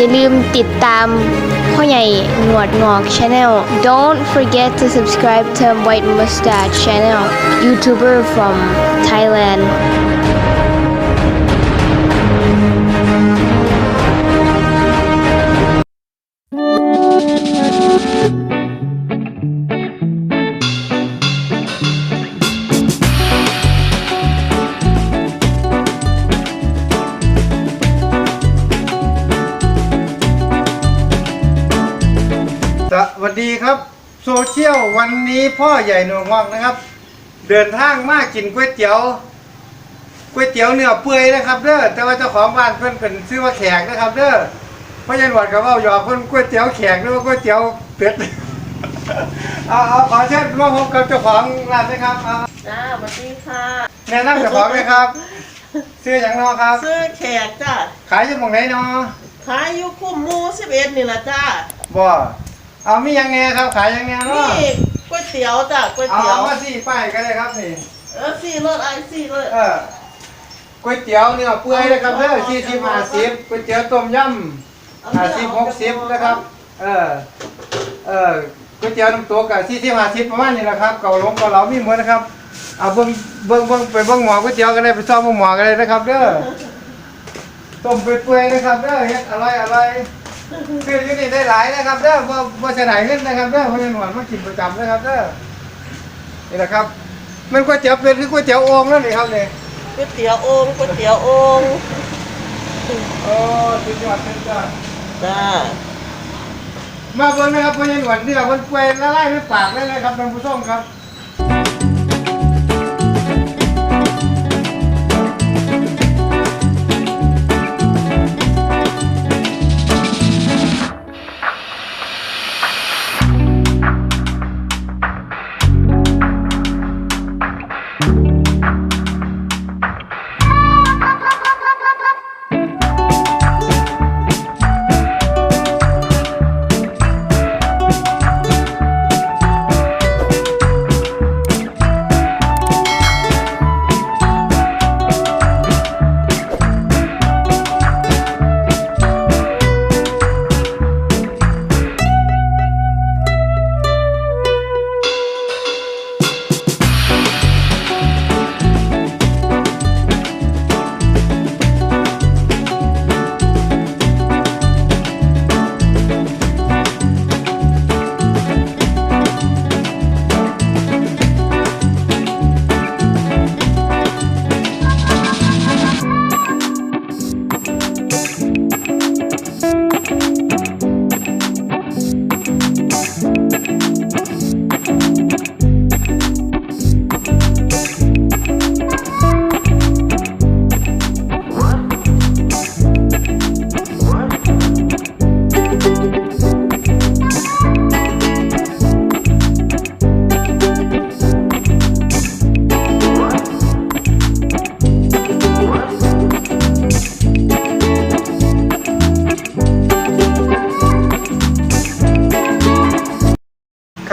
อย่าลืมติดตามพ่อใหญ่หนวดงอก Channel Don't forget to subscribe to White Mustache Channel YouTuber from Thailand สวัสดีครับ โซเชียลวันนี้พ่อใหญ่หนวงงอกนะครับ เดินทางมากินก๋วยเตี๋ยวก๋วยเตี๋ยวเนื้อเปื่อยนะครับเด้อแต่ว่าเจ้าของบ้านเพิ่นเป็นชื่อว่าแขกนะครับ เด้อพ่อใหญ่หนวดกับว่าหยอกเพิ่นก๋วยเตี๋ยวแขกหรือว่าก๋วยเตี๋ยวเป็ดเอาเอาขอเชิญมาพบกับเจ้าของร้านนะครับเอาจ้าสวัสดีค่ะแนะนำเจ้าของเลยครับชื่ออย่างนอครับซื้อแขกจ้าขายอยู่หมองไหนนอขายอยู่คุ้มหมูสิบเอ็ดนี่ละจ้าบ่ เอามีอย่างแน่ครับขายอย่างแน่เนาะนี่ก๋วยเตี๋ยวจ้าก๋วยเอาเตี๋ยว เอามาสี่ป้ายก็ได้ครับนี่เออสี่รถไอสี่รถเออก๋วยเตี๋ยวเนื้อเปื่อยนะครับเด้อสี่สิบห้าสิบก๋วยเตี๋ยวต้มยำห้าสิบหกสิบนะครับ เออเออก๋วยเตี๋ยวน้ำตกกับสี่สิบห้าสิบประมาณนี้แหละครับเกาหลงเกาเหลามีหมดนะครับ เอาเบิ้งเบิ้งเบิ้งไปเบิ้งหมอก๋วยเตี๋ยวกันเลยไปซ่อมหมอกันเลยนะครับเด้อต้มเปื่อยๆนะครับเด้อเฮ็ดอร่อยอร่อย คืออยู่นี่ได้หลายนะครับเด้อบ่บ่เสียดายเงินนะครับเด้อเพราะฉะนั้นหวานมากินประจำนะครับเด้อนี่แหละครับ มันก๋วยเตี๋ยวเป็ดคือก๋วยเตี๋ยวโอ่งนั่นนี่ครับเนี่ยก๋วยเตี๋ยวโอ่งก๋วยเตี๋ยวโอ่งโอ้สุดยอดสุดยอดจ้ามาเบิ่งนะครับเพราะยังหวานเนื้อมันเปื่อยละลายในปากเลยนะครับท่านผู้ชมครับ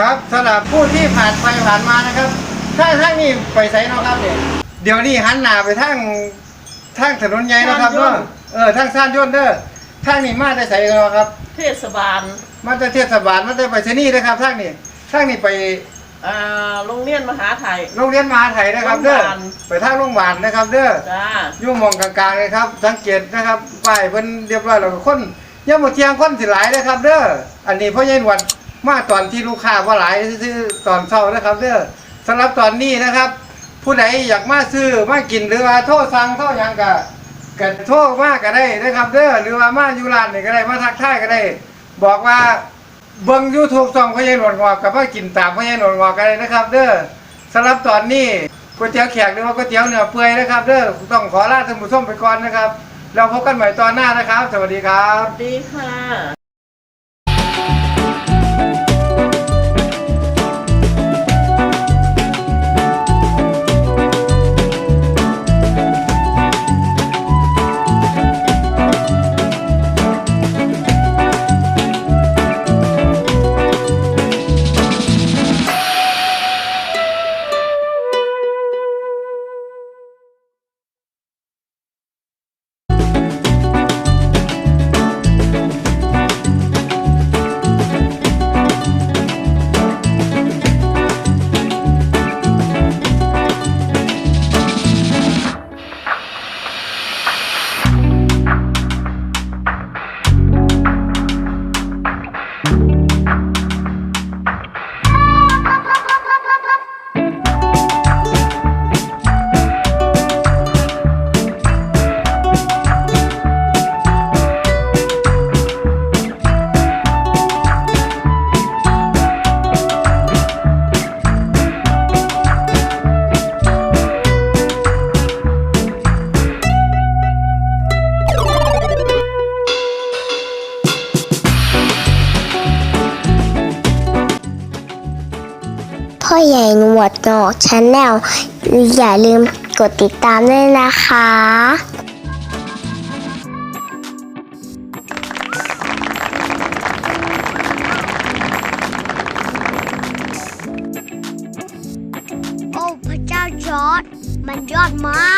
ครับสำหรับผู้ที่ผ่านไปผ่านมานะครับถ้าทางนี้ไปไสเนาะครับเนี่ยเดี๋ยวนี้หันหน้าไปทางทางถนนใหญ่นะครับเนาะเออทางซ่านยนต์เด้อทางนี้มาได้ไสเนาะครับ เทศบาลมาจากเทศบาลมาจากไปเสนีนะครับทางนี้ทางนี้ไปอ่าโรงเรียนมหาไทย โรงเรียนมหาไทยนะครับเด้อโรงพยาบาล ไปทางโรงพยาบาลนะครับเด้อ จ้า อยู่หมองกลางๆเลยครับ สังเกตนะครับป้ายเพิ่นเรียบร้อยแล้วก็คนยังบ่เที่ยงคนสิหลายนะครับ เด้ออันนี้พ่อใหญ่หนวด มาตอนที่ลูกค้าบ่หลายซื้อตอนเช้านะครับเด้อสำหรับตอนนี้นะครับ ผู้ใดอยากมาซื้อมากินหรือว่าโทรสั่งโทรหยังก็ก็โทรมากก็ได้นะครับเด้อหรือว่ามาอยู่ร้านนี่ก็ได้มาทักทายก็ได้ บอกว่าเบิ่ง YouTube ช่องพ่อใหญ่หนวดงอกกับว่ากินตามพ่อใหญ่หนวดงอกก็ได้นะครับ เด้อสำหรับตอนนี้ก๋วยเตี๋ยวแขกหรือว่าก๋วยเตี๋ยวเนื้อเปื่อยนะครับเด้อต้องขอลาท่านผู้ชมไปก่อนนะครับเราพบกันใหม่ตอนหน้านะครับ สวัสดีครับ สวัสดีค่ะ งอกชาแนลอย่าลืมกดติดตามด้วยนะคะโอ้พระเจ้าจอร์ดมันยอดมาก